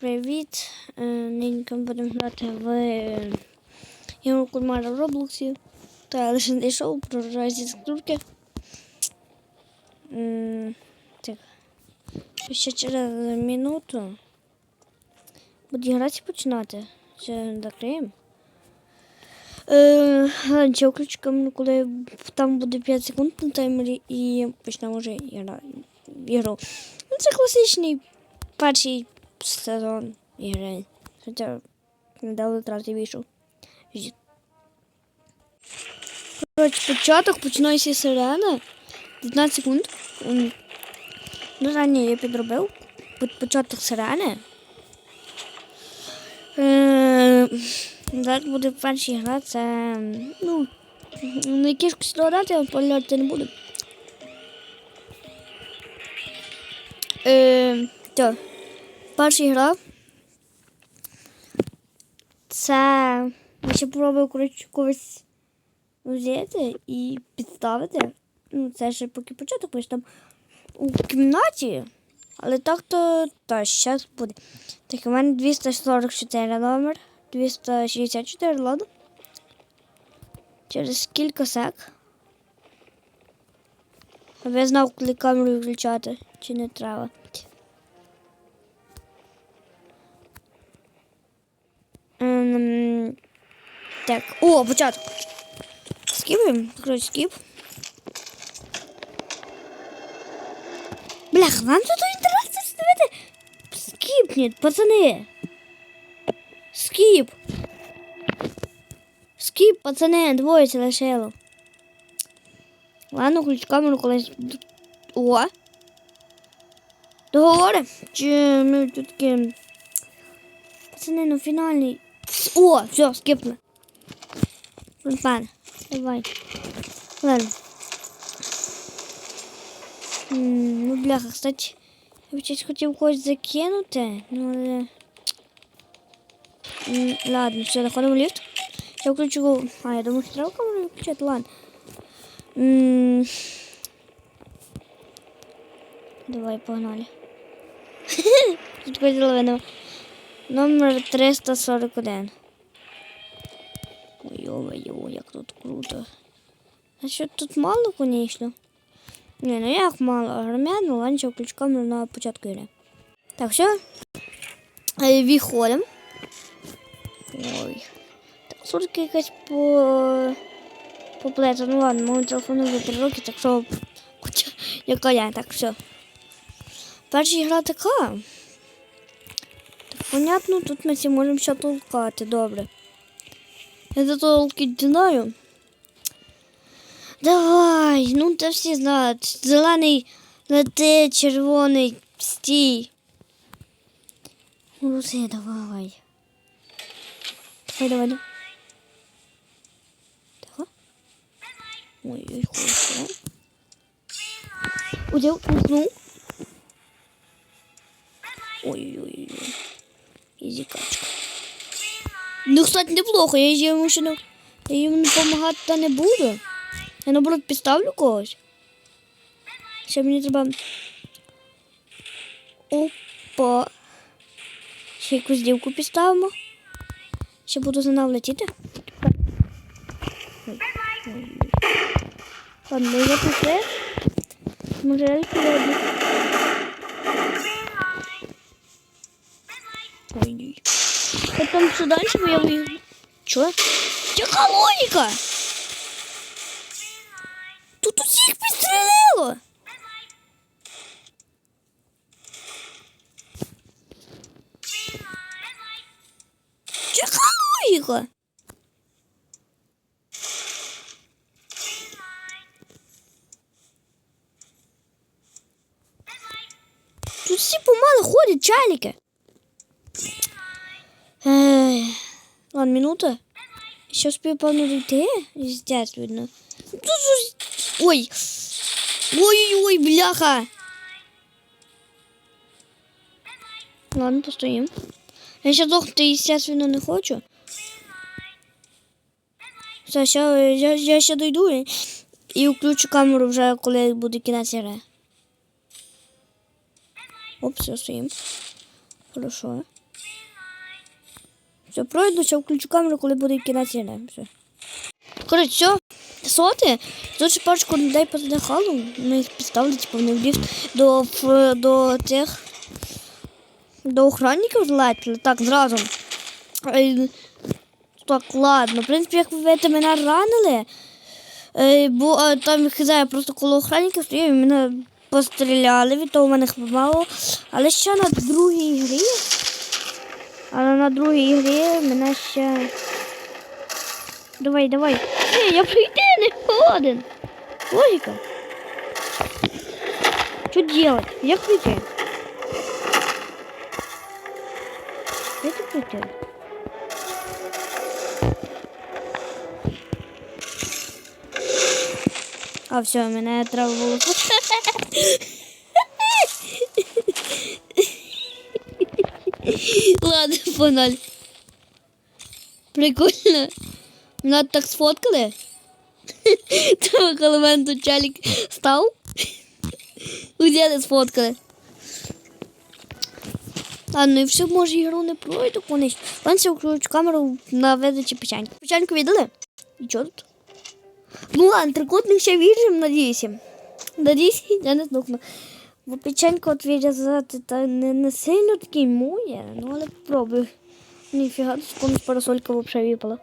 Привіт! Е, Нині будемо грати в е, ігру Кульмара в Роблоксі. Та лише знайшов, проживаю зі скрутки. Так. Ще через минуту буде грати починати. Ще закриємо. Е, Ранче коли там буде 5 секунд на таймері і почнемо вже ігру. Ну, це класичний перший сезон ігри. Хоча недавно третій вийшов. Коротше, початок починається сирена. 15 секунд. Ну, ранее я підробив. Початок сирени. Е, Зараз буде перша гра, це. Ну, на кішку стріляти, а паляти не буду. Е, так. Перша гра. Це я ще пробую коротше, когось взяти і підставити. Ну, це ще поки початок, ж там у кімнаті. Але так то та зараз буде. Так, у мене 244 номер, 264 ладно. Через кілька сек. Щоб я знав, коли камеру включати, чи не треба. Так, о, початок. Скіпаємо, коротше, скіп. Блях, вам тут інтересно ставити? Скіпніть, пацани. Скіп. Скіп, пацани, двоє це лишило. Ладно, ключ камеру колись. О. Договори? Чи ми тут такі... Пацани, ну фінальний. О, все, скипнули. Пан, давай. Ладно. М, Ну, бляха, кстати, я щось хотів когось закинути, ну але. М, Ладно, все, заходимо в ліфт. Я включу. А, я думаю, що треба камеру включати, ладно. М, Давай, погнали. Тут зеленого. Номер 341. Тут круто. Що тут мало, конечно. Не, ну як мало, громяно, ланчев ключком на початку ігри. Так, все. Виходимо. Ой. Так, сурки якась по... Поплета. Ну ладно, мого телефону вже 3 роки, так що... Яка я, так, все. Перша гра така. Так, понятно, тут ми всі можемо ще толкати, добре. Я за толки знаю. Давай, ну та всі знають. Зелений лети, червоний стій. Руси, давай. Давай, давай, давай. Так. Ой, ой, хорошо. Уснул. Ой, ой, ой. Изи качка. Ну, кстати, неплохо. Я йому ще не... Я йому допомагати та не буду. Я наоборот підставлю когось. Ще мені треба. Опа. Ще якусь дівку підставимо. Ще буду за нею летіти. Ладно, я пішли. Може, я сьогодні. Ой, ой. Потім все далі, бо я виїду. Чо? Яка логіка? Тут усіх підстрелило. Яка логіка? Тут всі помало ходять чайники. Ей, Ладно, минута. Ще успію певно дійти, естественно. Тут же- Ой. Ой-ой-ой, бляха. Ладно, постоїм. Я ще дохнути, естественно, не хочу. Все, ще, я, я ще дойду і, і включу камеру вже, коли буде кінець гри. Оп, все, стоїм. Хорошо. Все, пройду, ще включу камеру, коли буде кінець гри. Все. Коротше, все, соти. Тут ще парочку людей позадихало. Ми їх підставили, типу, вони в ліфт до, до цих до охранників злетіли. Так, зразу. Е, Так, ладно. В принципі, як ви видите, мене ранили. Е, Бо е, там я просто коло охранників і мене постріляли, від того мене хвилювало. Але ще на другій грі. Але на другій грі мене ще. Давай, давай. Ні, я прийти не годен. Логіка. Що делать? Як прийти? Як тут прийти? А, все, мене треба було. Ладно, погнали. Прикольно. Мене так сфоткали. Тому коли мене тут чалік став. Где сфоткали. Ладно, і все, може ігру не пройду конеч. Ладно, включу камеру на видачі печеньки. Печеньку видали? І що тут? Ну ладно, трикутник ще віржим, надіюся. Надіюся, я не здохну. Бо печеньку от вирізати та не, не сильно такий моє, ну але попробую. Ніфіга, тут парасолька взагалі випала.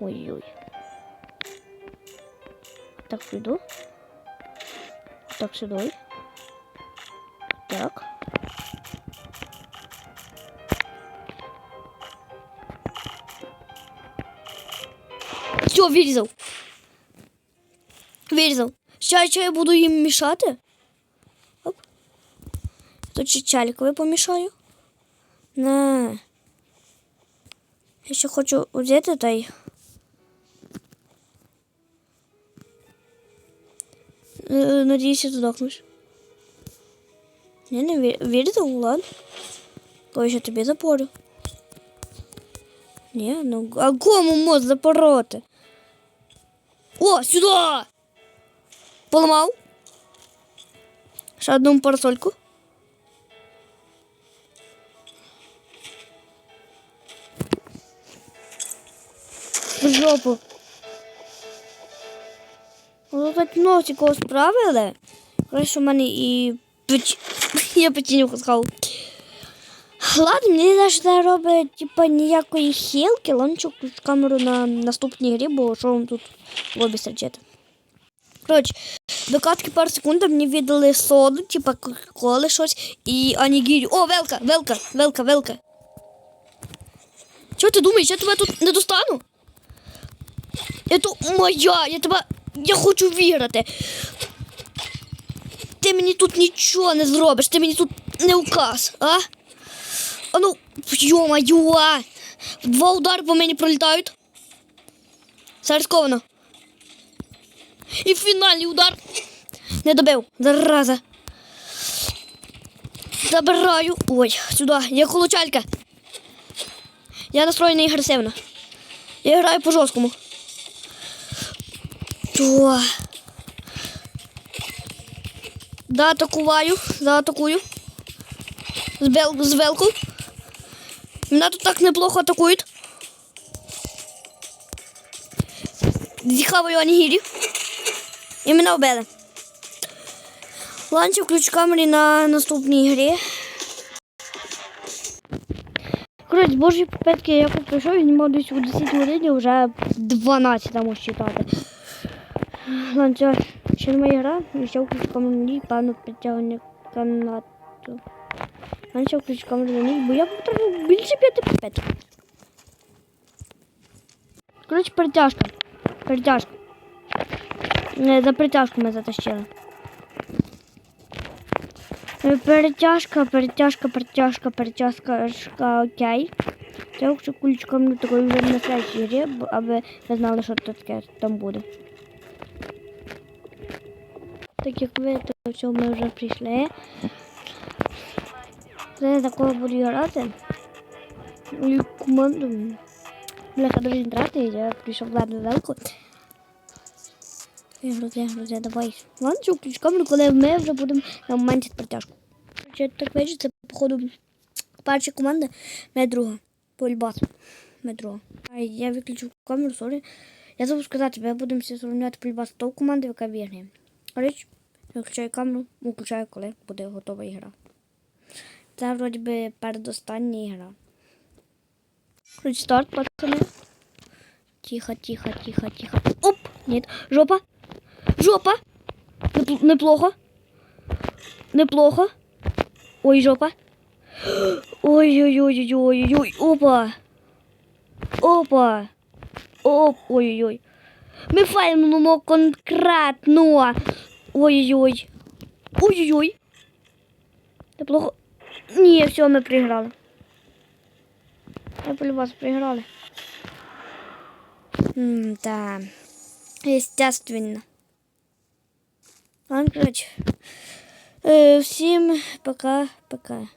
Ой-ой. Так, піду. Так, сюди. Так. Все, вирізав. Вирізав. Ще, ще я буду їм мішати. Оп. Тут ще чалікові помішаю. На. Я ще хочу взяти та й. Е, Надіюсь, я здохнусь. Ні, не ві- вирізав, ладно. Коли ще тобі запорю. Ні, ну а кому мозг запороти? О, сюди! Поламав. Ще одну парасольку. В жопу. Ну, так носиком справили. Краще в мене і я печенюку схав. Ладно, мені навіть не робить типа ніякої хілки, ланчу камеру на наступній грі, бо що вам тут в лобі стрічати. Коротше, до катки пару секунд мені віддали соду, типа коли щось, і анігірю. О, велка, велка, велка, велка. Чого ти думаєш, я тебе тут не достану? Це моя, я тебе. Я хочу виграти. Ти мені тут нічого не зробиш, ти мені тут не указ, а? А ну, йо-моє! Два удари по мені пролітають. Все рисковано. І фінальний удар. Не добив. Зараза. Забираю. Ой, сюди. Я колочалька. Я настроєний агресивно. Я граю по жорсткому. О. Заатакую, заатакую. З, бел, з велку. Мене тут так неплохо атакують. Зіхаваю анігірі. І мене вбили. Ланче включу камері на наступній грі. Коротше, божі попитки я пройшов, він мав десь у 10 годині, вже 12 можу читати. Ще не моя гра, і ще включу камеру на ній, канату. Ланче включу камеру на бо я потрапив більше п'яти попиток. Коротше, перетяжка. Перетяжка. Не, за притяжку ми затащили. Е, Перетяжка, перетяжка, перетяжка, перетяжка, окей. Це якщо кулечком на такої вже на следующій грі, аби ви знали, що таке там буде. Так як ви, то все, ми вже прийшли. Це я такого буду грати. І команду. Бляха дуже грати, я прийшов ладно велику. Грузи, грузи, давай. Ладно, що включу камеру, коли ми вже будемо на моменті з притяжку. Чи так вийде, це, походу, перша команда, моя друга. Польбас. Пульбас. Метро. Ай, я виключу камеру, сорі. Я забув сказати, ми будемо все всі сформувати пульбас того команди, яка бігає. Річ, виключаю камеру, виключаю, коли буде готова ігра. Це вроді би передостання ігра. Ключ старт, пацани. Тихо, тихо, тихо, тихо. Оп! Нет. Жопа. Жопа. Непл- неплохо. Неплохо. Ой, жопа. Ой-ой-ой-ой-ой-ой. Опа. Опа. Оп. Ой-ой-ой. Ми файлимо конкретно. Ой-ой-ой. Ой-ой-ой. Неплохо. Ні, все, ми приграли. Я вас приграли. М, Да. Естественно. Ладно, короче. Всем пока-пока.